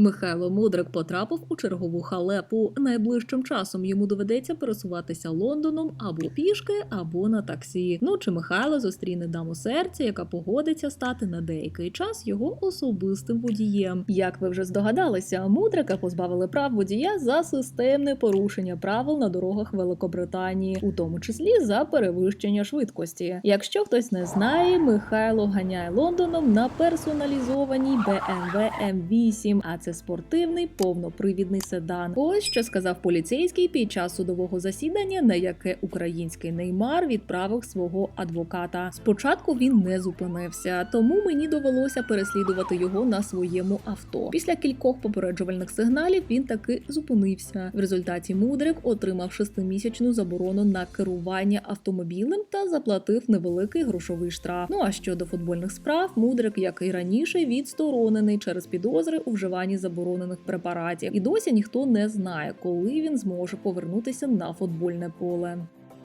Михайло Мудрик потрапив у чергову халепу. Найближчим часом йому доведеться пересуватися Лондоном або пішки, або на таксі. Ну чи Михайло зустріне даму серця, яка погодиться стати на деякий час його особистим водієм. Як ви вже здогадалися, Мудрика позбавили прав водія за системне порушення правил на дорогах Великобританії, у тому числі за перевищення швидкості. Якщо хтось не знає, Михайло ганяє Лондоном на персоналізованій BMW M8, а це спортивний повнопривідний седан. Ось що сказав поліцейський під час судового засідання, на яке український неймар відправив свого адвоката. Спочатку він не зупинився, тому мені довелося переслідувати його на своєму авто. Після кількох попереджувальних сигналів він таки зупинився. В результаті мудрик отримав шестимісячну заборону на керування автомобілем та заплатив невеликий грошовий штраф. Ну а щодо футбольних справ, мудрик, як і раніше, відсторонений через підозри у вживанні заборонених препаратів. І досі ніхто не знає, коли він зможе повернутися на футбольне поле.